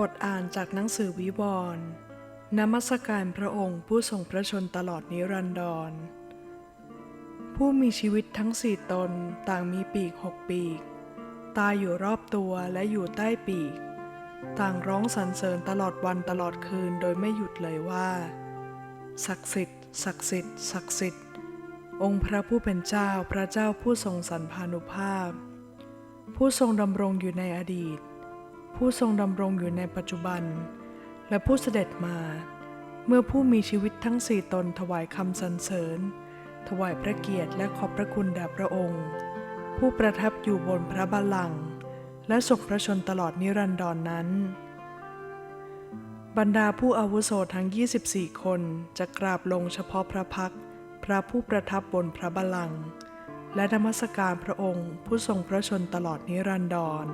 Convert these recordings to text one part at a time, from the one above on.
บทอ่านจากหนังสือวิวรณ์นมัสการพระองค์ผู้ทรงพระชนตลอดนิรันดร ผู้มีชีวิตทั้งสี่ตนต่างมีปีกหกปีก ตาอยู่รอบตัวและอยู่ใต้ปีก ต่างร้องสรรเสริญตลอดวันตลอดคืนโดยไม่หยุดเลยว่า ศักดิ์สิทธิ์ ศักดิ์สิทธิ์ ศักดิ์สิทธิ์ องค์พระผู้เป็นเจ้าพระเจ้าผู้ทรงสรรพานุภาพ ผู้ทรงดำรงอยู่ในอดีต ผู้ทรงดำรงอยู่ในปัจจุบัน และผู้เสด็จมา เมื่อผู้มีชีวิตทั้งสี่ตนถวายคำสรรเสริญ ถวายพระเกียรติและขอบพระคุณแด่พระองค์ ผู้ประทับอยู่บนพระบัลลังก์และทรงพระชนตลอดนิรันดรนนั้น บรรดาผู้อาวุโสทั้ง 24 คนจะกราบลงเฉพาะพระพักพระผู้ประทับบนพระบัลลังก์และนมัสการพระองค์ผู้ทรงพระชนตลอดนิรันดร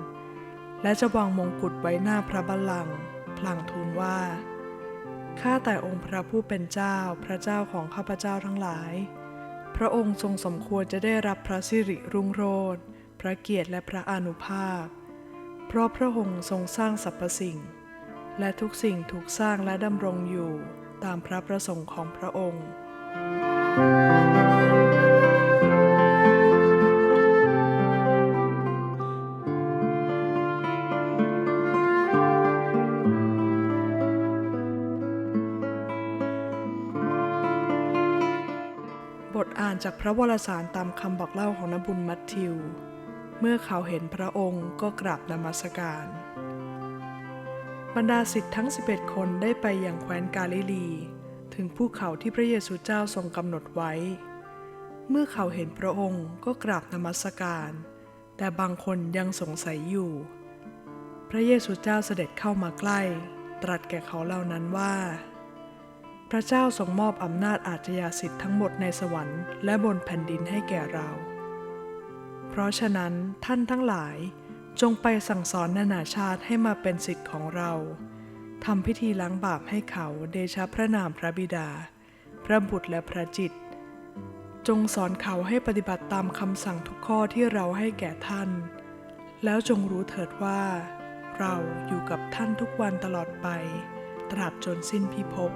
และจะวางมงกุฎไว้หน้าพระบัลลังก์พลางทูลว่า ข้าแต่องค์พระผู้เป็นเจ้าพระเจ้าของข้าพเจ้าทั้งหลาย พระองค์ทรงสมควรจะได้รับพระสิริรุ่งโรจน์พระเกียรติและพระอนุภาพ เพราะพระองค์ทรงสร้างสรรพสิ่ง และทุกสิ่งถูกสร้างและดำรงอยู่ตามพระประสงค์ของพระองค์ อ่านจากพระวรสารตามคำบอกเล่าของนบุญมัทธิว เมื่อเขาเห็นพระองค์ก็กราบนมัสการ บรรดาสิทธิ์ทั้ง 11 คนได้ไปอย่างแคว้นกาลิลี ถึงภูเขาที่พระเยซูเจ้าทรงกำหนดไว้ เมื่อเขาเห็นพระองค์ก็กราบนมัสการ แต่บางคนยังสงสัยอยู่ พระเยซูเจ้าเสด็จเข้ามาใกล้ ตรัสแก่เขาเหล่านั้นว่า พระเจ้าทรงมอบอำนาจอาชญาสิทธิ์ทั้งหมดในสวรรค์และบนแผ่นดินให้แก่เรา เพราะฉะนั้นท่านทั้งหลายจงไปสั่งสอนนานาชาติให้มาเป็นสิทธิ์ของเราทำพิธีล้างบาปให้เขาเดชะพระนามพระบิดา พระบุตรและพระจิต จงสอนเขาให้ปฏิบัติตามคำสั่งทุกข้อที่เราให้แก่ท่าน แล้วจงรู้เถิดว่า เราอยู่กับท่านทุกวันตลอดไป ตราบจนสิ้นพิภพ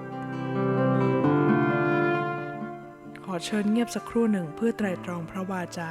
ขอเชิญเงียบสักครู่หนึ่งเพื่อไตรตรองพระวาจา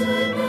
จ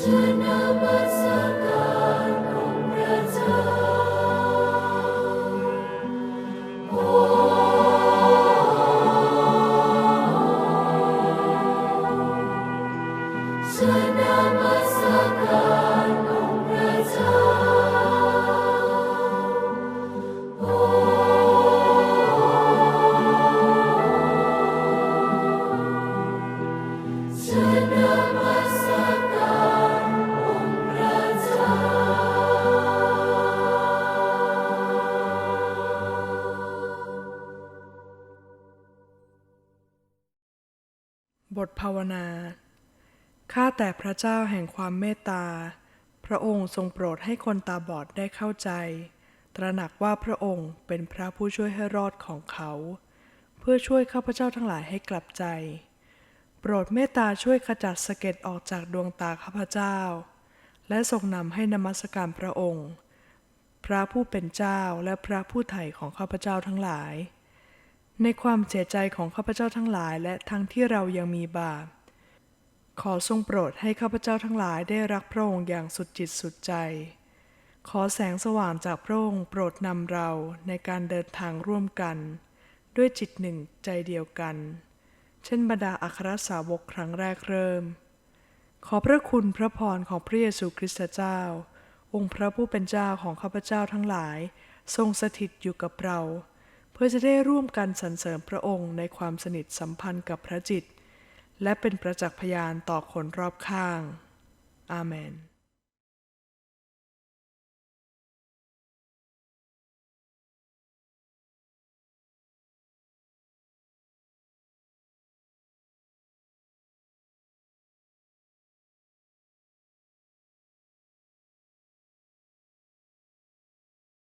Sana masakan ภาวนา ข้าแต่พระเจ้าแห่งความเมตตา พระองค์ทรงโปรดให้คนตาบอดได้เข้าใจ ตระหนักว่าพระองค์เป็นพระผู้ช่วยให้รอดของเขา เพื่อช่วยข้าพเจ้าทั้งหลายให้กลับใจ โปรดเมตตาช่วยขจัดสะเก็ดออกจากดวงตาข้าพเจ้า และทรงนำให้นมัสการพระองค์ พระผู้เป็นเจ้าและพระผู้ไถ่ของข้าพเจ้าทั้งหลาย ในความเสียใจของข้าพเจ้าทั้งหลายและทั้งที่เรายังมีบาป ขอทรงโปรดให้ข้าพเจ้าทั้งหลายได้รักพระองค์อย่างสุดจิตสุดใจ ขอแสงสว่างจากพระองค์โปรดนำเราในการเดินทางร่วมกัน ด้วยจิตหนึ่งใจเดียวกัน เช่นบรรดาอัครสาวกครั้งแรกเริ่ม ขอพระคุณพระพรของพระเยซูคริสต์เจ้า องค์พระผู้เป็นเจ้าของข้าพเจ้าทั้งหลาย ทรงสถิตอยู่กับเรา พื่อจะได้ร่วมกันสรรเสริญพระองค์ในความสนิทสัมพันธ์กับพระจิต และเป็นประจักษ์พยานต่อคนรอบข้าง อาเมน